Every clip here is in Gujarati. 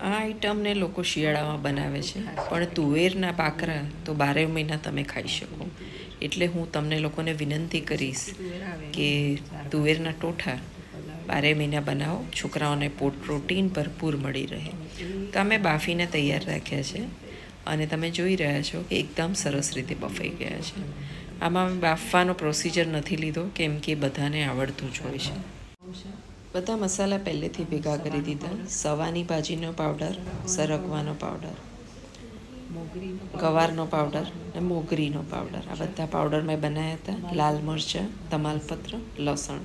આ આઈટમને લોકો શિયાળામાં બનાવે છે. પણ તુવેરના પાકરા તો બારે મહિના તમે ખાઈ શકો. એટલે હું તમને લોકોને વિનંતી કરીશ કે તુવેરના ટોઠા બારે મહિના બનાવો. છોકરાઓને પોટ પ્રોટીન ભરપૂર મળી રહે. તો અમે બાફીને તૈયાર રાખ્યા છે. અને તમે જોઈ રહ્યા છો કે એકદમ સરસ રીતે બફાઈ ગયા છે. આમાં બાફવાનો પ્રોસિજર નથી લીધો, કેમ કે બધાને આવડતું જ હોય છે. બધા મસાલા પહેલેથી ભેગા કરી દીધા. સવાની ભાજીનો પાવડર સરગવાનો પાવડર ગવારનો પાવડર અને મોગરીનો પાવડર આ બધા પાવડર મેં બનાવ્યા હતા. લાલ મરચાં, તમાલપત્ર, લસણ.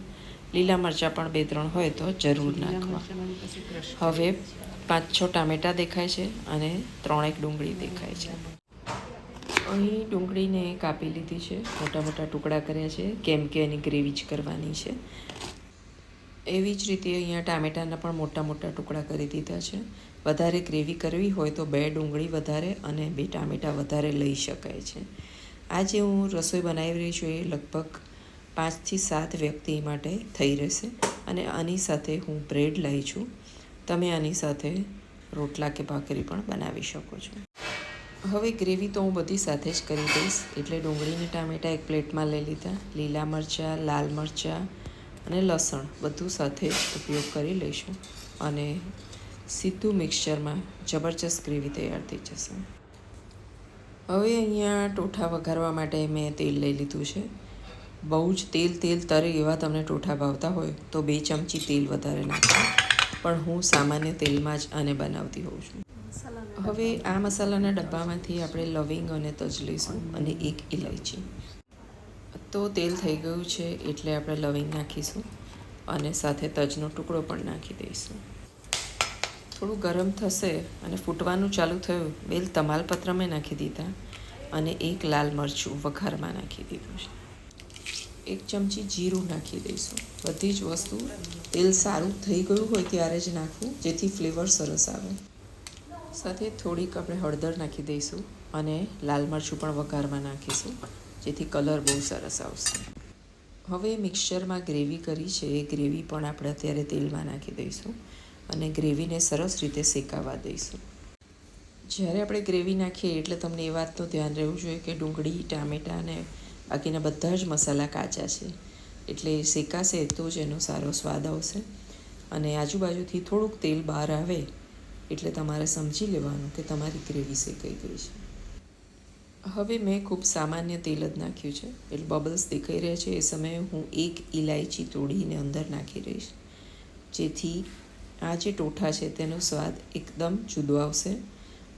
લીલા મરચાં પણ બે ત્રણ હોય તો જરૂર નાખવા. હવે પાંચ છ ટામેટાં દેખાય છે અને ત્રણેક ડુંગળી દેખાય છે. અહીં ડુંગળીને કાપી લીધી છે. મોટા મોટા ટુકડા કર્યા છે. કેમ કે એની ગ્રેવી જ કરવાની છે. એવી જ રીતે અહીંયા ટામેટાના પણ મોટા મોટા ટુકડા કરી દીધા છે. વધારે ગ્રેવી કરવી હોય તો બે ડુંગળી વધારે અને બે ટામેટાં વધારે લઈ શકાય છે. આજે હું રસોઈ બનાવી રહી છું એ લગભગ પાંચથી સાત વ્યક્તિ માટે થઈ રહેશે અને આની સાથે હું બ્રેડ લઈ છું. તમે આની સાથે રોટલા કે ભાખરી પણ બનાવી શકો છો. હવે ગ્રેવી તો હું બધી સાથે જ કરી દઈશ. એટલે ડુંગળીને ટામેટાં એક પ્લેટમાં લઈ લીધા. લીલા મરચાં, લાલ મરચાં અને લસણ બધું સાથે ઉપયોગ કરી લઈશું અને સીધું મિક્સચરમાં જબરજસ્ત ગ્રેવી તૈયાર થઈ જશે. હવે અહીંયા ટોઠા વઘારવા માટે મેં તેલ લઈ લીધું છે. બહુ જ તેલ તેલ તરે એવા તમને ટોઠા ભાવતા હોય તો બે ચમચી તેલ વધારે નાખો. પણ હું સામાન્ય તેલમાં જ આને બનાવતી હોઉં છું. હવે આ મસાલાના ડબ્બામાંથી આપણે લવિંગ અને તજ લઈશું અને એક ઇલાયચી તો તેલ થઈ ગયું છે એટલે આપણે લવિંગ નાખીશું અને સાથે તજનો ટુકડો પણ નાખી દઈશું. થોડું ગરમ થશે અને ફૂટવાનું ચાલુ થયું, બેલ તમાલપત્ર મેં નાખી દીધા અને એક લાલ મરચું વઘારમાં નાખી દીધું છે. એક ચમચી જીરું નાખી દઈશું. બધી જ વસ્તુ તેલ સારું થઈ ગયું હોય ત્યારે જ નાખવું, જેથી ફ્લેવર સરસ આવે. સાથે થોડીક આપણે હળદર નાખી દઈશું અને લાલ મરચું પણ વઘારમાં નાખીશું. જેથી કલર બહુ સરસ આવશે. હવે મિક્સચરમાં ગ્રેવી કરી છે. એ ગ્રેવી પણ આપણે અત્યારે તેલમાં નાખી દઈશું અને ગ્રેવીને સરસ રીતે શેકાવા દઈશું. જ્યારે આપણે ગ્રેવી નાખીએ એટલે તમને એ વાતનું ધ્યાન રહેવું જોઈએ કે ડુંગળી, ટામેટાં અને બાકીના બધા જ મસાલા કાચા છે. એટલે શેકાશે તો જ એનો સારો સ્વાદ આવશે. અને આજુબાજુથી થોડુંક તેલ બહાર આવે એટલે તમારે સમજી લેવાનું કે તમારી ગ્રેવી શેકાઈ ગઈ છે. હવે મેં ખૂબ સામાન્ય તેલ જ નાખ્યું છે. એટલે બબલ્સ દેખાઈ રહ્યા છે. એ સમયે હું એક ઇલાયચી તોડીને અંદર નાખી રહીશ જેથી આ જે ટોઠા છે તેનો સ્વાદ એકદમ જુદો આવશે.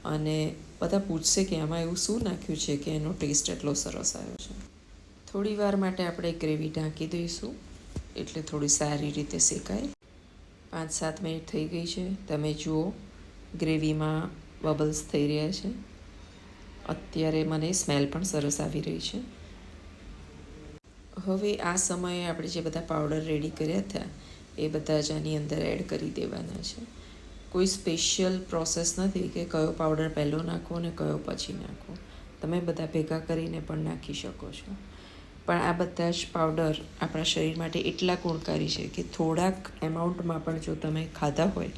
અને બધા પૂછશે કે આમાં એવું શું નાખ્યું છે કે એનો ટેસ્ટ એટલો સરસ આવ્યો છે. થોડી વાર માટે આપણે ગ્રેવી ઢાંકી દઈશું. એટલે થોડી સારી રીતે શેકાય. પાંચ સાત મિનિટ થઈ ગઈ છે. તમે જુઓ, ગ્રેવીમાં બબલ્સ થઈ રહ્યા છે. અત્યારે મને સ્મેલ પણ સરસ આવી રહી છે. હવે આ સમયે આપણે જે બધા પાવડર રેડી કર્યા હતા, એ બધા જ આની અંદર એડ કરી દેવાના છે. કોઈ સ્પેશિયલ પ્રોસેસ નથી કે કયો પાવડર પહેલો નાખો અને કયો પછી નાખો. તમે બધા ભેગા કરીને પણ નાખી શકો છો. પણ આ બધા જ પાવડર આપણા શરીર માટે એટલા ગુણકારી છે કે થોડાક એમાઉન્ટમાં પણ જો તમે ખાધા હોય,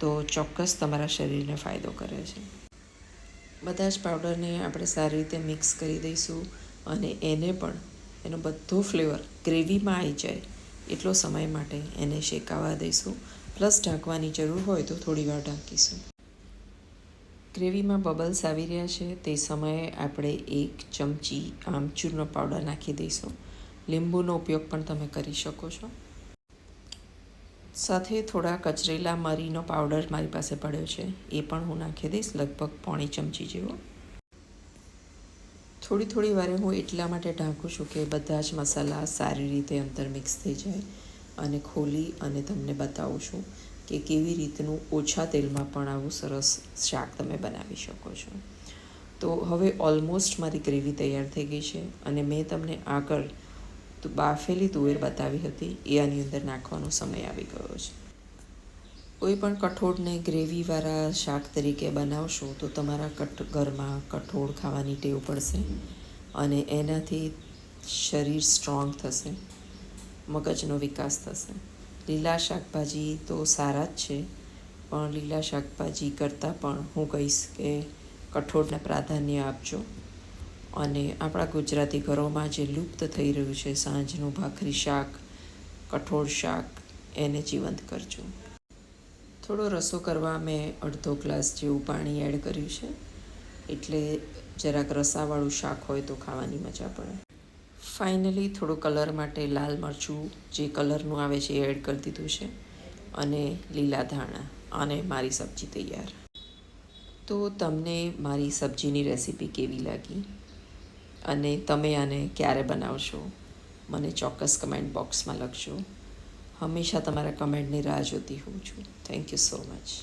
તો ચોક્કસ તમારા શરીરને ફાયદો કરે છે. બધા જ પાવડરને આપણે સારી રીતે મિક્સ કરી દઈશું અને એને પણ, એનો બધો ફ્લેવર ગ્રેવીમાં આવી જાય એટલો સમય માટે એને શેકાવા દઈશું. પ્લસ ઢાંકવાની જરૂર હોય તો થોડી વાર ઢાંકીશું. ગ્રેવીમાં બબલ્સ આવી રહ્યા છે, તે સમયે આપણે એક ચમચી આમચૂરનો પાવડર નાખી દઈશું. લીંબુનો ઉપયોગ પણ તમે કરી શકો છો. સાથે થોડા કચરેલા મરીનો પાવડર મારી પાસે પડ્યો છે. એ પણ હું નાખી દઈશ, લગભગ પોણી ચમચી જેવો. થોડી થોડી વારે હું એટલા માટે ઢાંકું છું કે બધા જ મસાલા સારી રીતે અંદર મિક્સ થઈ જાય અને ખોલી અને તમને બતાવું છું કે કેવી રીતનું ઓછા તેલમાં પણ આવું સરસ શાક તમે બનાવી શકો છો. તો હવે ઓલમોસ્ટ મારી ગ્રેવી તૈયાર થઈ ગઈ છે અને મેં તમને આગળ તો બાફેલી તુવેર બતાવી હતી. એ આની અંદર નાખવાનો સમય આવી ગયો છે. કોઈ પણ કઠોળને ગ્રેવીવાળા શાક તરીકે બનાવશો તો તમારા કઠ, ઘરમાં કઠોળ ખાવાની ટેવ પડશે અને એનાથી શરીર સ્ટ્રોંગ થશે, મગજનો વિકાસ થશે. લીલા શાકભાજી તો સારા જ છે, પણ લીલા શાકભાજી કરતાં પણ હું કહીશ કે કઠોળને પ્રાધાન્ય આપજો. અને આપણા ગુજરાતી ઘરોમાં જે લુપ્ત થઈ રહ્યું છે, સાંજનું ભાખરી શાક, કઠોળ શાક, એને જીવંત કરજો. થોડો રસો કરવા મેં અડધો ગ્લાસ જેવું પાણી એડ કર્યું છે. એટલે જરાક રસાવાળું શાક હોય તો ખાવાની મજા પડે. ફાઇનલી થોડો કલર માટે લાલ મરચું જે કલરનું આવે છે એ એડ કરી દીધું છે અને લીલા ધાણા અને મારી સબ્જી તૈયાર. તો તમને મારી સબ્જીની રેસીપી કેવી લાગી? અને તમે આને ક્યારે બનાવશો? મને ચોક્કસ કમેન્ટ બોક્સમાં લખજો. હંમેશા તમારા કમેન્ટની રાહ જોતી હોઉં છું. Thank you so much